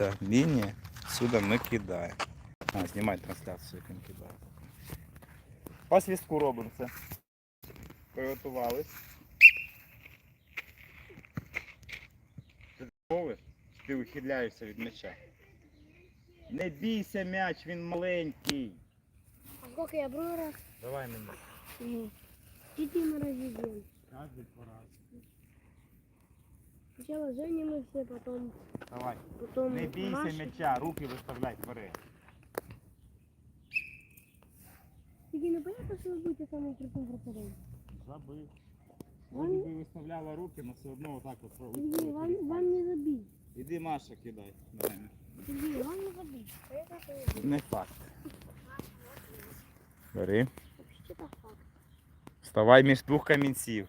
Дивіться, лінія. Сюди ми кидаємо. А, знімай трансляцію, як він кидає. По свістку робимо це. Приготувались. Готовий? Ти вихиляєшся від м'яча. Не бійся м'яч, він маленький. А сколько я брал раз? Давай мені. Угу. Иди на разъедем. Каждый по раз. Сначала женимся, потом, Давай. потом Не бійся Маша. м'яча, руки виставляй вперед. Сергей, ну понятно, что вы будете самым крутым вратарем. Забив. Вам- Вроді би виставляла руки, але все одно отак от Сергей, вам, вам не забить. Іди Маша кидай. Давай. Сергей, вам не забить. Это это Не факт. Бери. вообще-то факт. Вставай між двох камінців.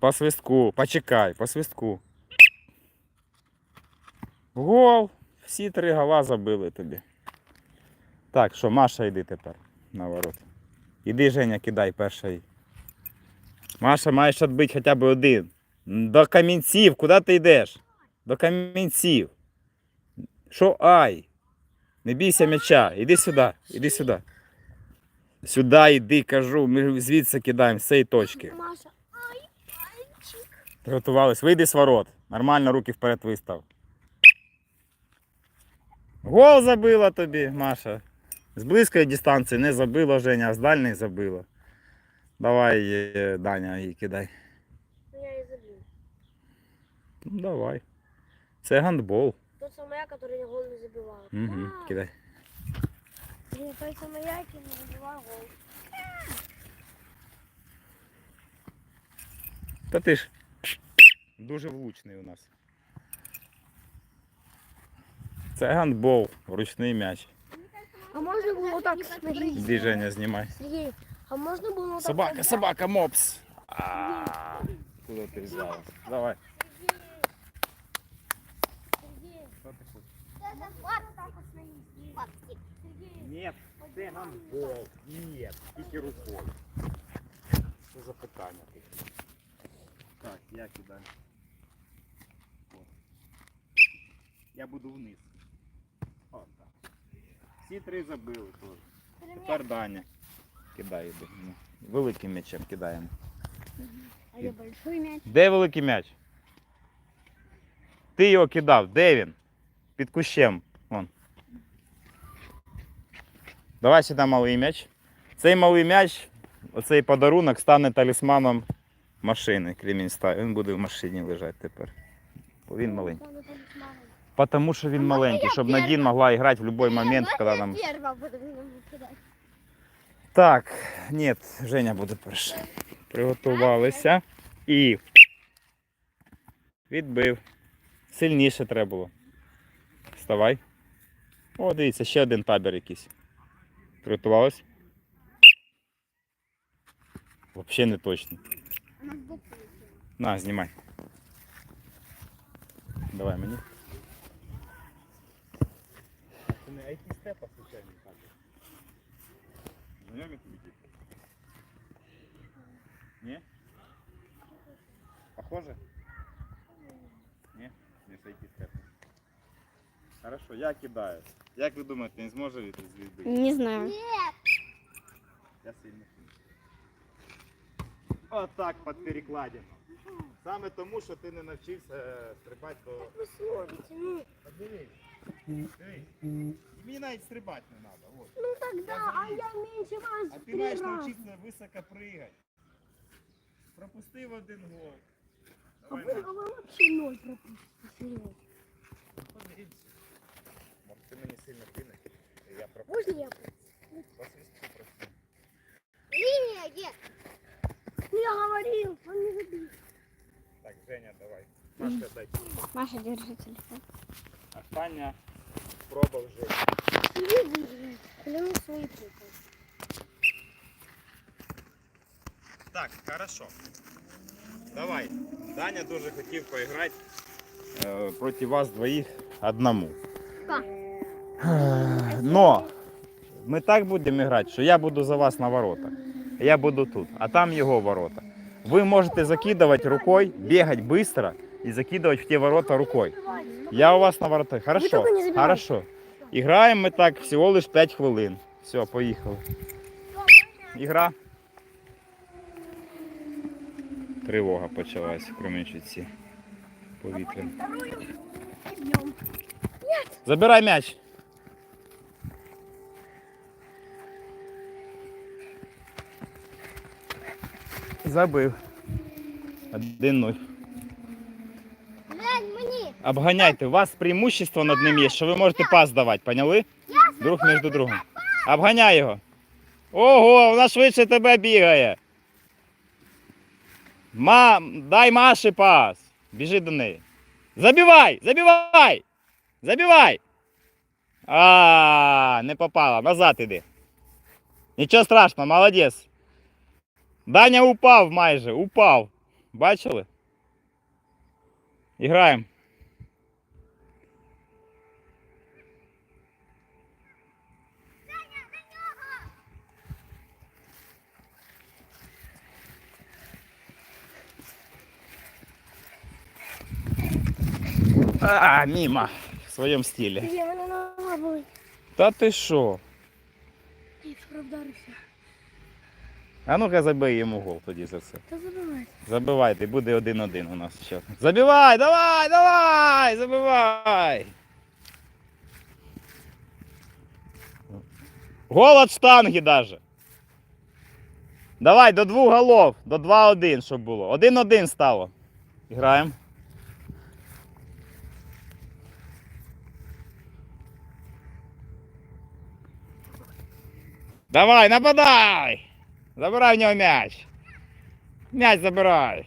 По свистку, почекай, по свистку. Гол! Всі три гола забили тобі. Так, що, Маша, йди тепер на ворот. Іди, Женя, кидай перший. Маша, маєш відбити хоча б один. До камінців, куди ти йдеш? До камінців. Що ай? Не бійся м'яча, іди сюди, іди сюди. Сюди йди, кажу, ми звідси кидаємо з цієї точки. Маша. Приготувались. Вийди з ворот. Нормально руки вперед вистав. Гол забила тобі, Маша. З близької дистанції не забила Женя, а з дальньої забила. Давай, е, Даня, її кидай. Ну я и забил. Ну, давай. Це гандбол. Тот самый я, который гол не забивал. Угу, А, кидай. блин, Тот самый я, который не забивал гол. Та ти ж дуже влучний у нас. Це гандбол, ручний м'яч. А можно было вот так смотреть? Іди, Женя, знімай. Сергей, а можно было вот так Собака, вот собака, мопс. А, Куда ты взяла? Давай. Сергей, Що ти хочеш? вот так вот смотри. Сергей, Нет, це гандбол. Нет, тільки рукою. Що за питання таке? Так, я кидаю. Я буду вниз. От так. Всі три забили теж. Тепер Даня. Ну, Великим м'ячем кидаємо. а я большой мяч. Де великий м'яч? Ти його кидав. Де він? Під кущем. Вон. Давай сюди малий м'яч. Цей малий м'яч, оцей подарунок стане талісманом машини. Крім Він буде в машині лежати тепер. Бо він маленький. Тому що він маленький, щоб Надін могла грати в будь-який момент, коли нам. Так, ні, Женя буде перша. Приготувалися і відбив. Сильніше треба було. Вставай. О, дивіться, ще один табір якийсь. Приготувалась? Взагалі не точно. На, знімай. Давай мені. Це не IT степа, случайно табір. Знайомі тобі діти? Ні? Похоже? Ні? Не IT степа. Хорошо, я кидаю. Як ви думаєте, він зможе від відбити? Не знаю. Я сильно Отак під перекладину. Саме тому, що ти не навчився е, стрибати до. Вы смотрите, ну, Подивись. Дивись. Мені навіть стрибати не треба. Вот. ну тогда, а я меньше вас А ти три маєш раза. навчитися високо пригати. Пропустив один гол. А Давай, Маш, а вы вообще ноль пропустите, подивимося. Може ти мені сильно кинеш, і я пропустив. Можно я? По свистку просто. Нет, Ну я говорил, он не забил. Так, Женя, давай. Машка, дай. Маша, держи телефон. Остання спроба вже. Так, хорошо. Давай. Даня дуже хотів поіграти е, проти вас двоїх одному. Так. Но ми так будемо грати, що я буду за вас на воротах. Я буду тут, а там його ворота. Ви можете закидувати рукою, бігати швидко і закидувати в ті ворота рукою. Я у вас на воротах. Хорошо. только не. Хорошо. Іграємо ми так всього лиш 5 хвилин. Все, поїхали. Ігра. Тривога почалась в Кременчуці. Идем. Забирай м'яч. Забив. 1-0. Обганяйте, у вас преимущество над ним є, що ви можете пас давати, поняли? Друг між другом. Обганяй його. Ого, вона швидше тебе бігає. Мам, дай Маші пас. Біжи до неї. Забивай! Забивай! Забивай! А, не попала. Назад іди. Нічого страшного, молодець. Даня упав майже, упав. Бачили? Іграємо. А, мимо. В своєму стилі. Я мене нога болить. Та ти що? Я вчора вдарився. А ну-ка забий йому гол тоді за це. Та забивай. Забивайте, буде один-один у нас ще. Забивай, давай, давай, забивай. Гол от штанги даже. Давай, до двох голов, до 2-1, щоб було. 1-1 стало. Граємо. Давай, нападай! Забирай в нього м'яч. М'яч забирай.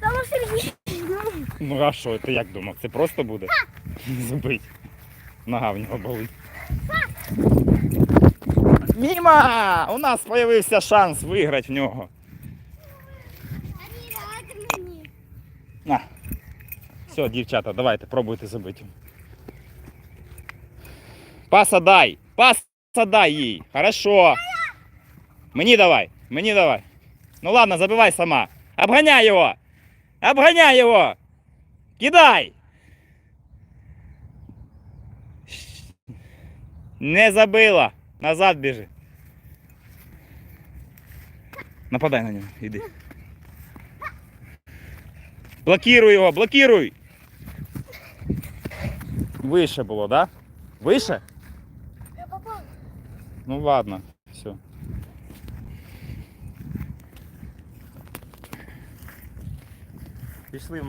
Та ну Ну а що, ти як думав? Це просто буде? Забить. Нога в нього болить. Міма! У нас з'явився шанс виграти в нього. На. Все, дівчата, давайте, пробуйте забити. Паса дай! Паса дай їй! Хорошо! Мені давай! Мені давай! Ну ладно, забивай сама! Обганяй його! Обганяй його! Кидай! Не забила! Назад біжи. Нападай на нього, іди. Блокируй його, блокируй! Вище було, да? Вище? Ну ладно, все. Пішли.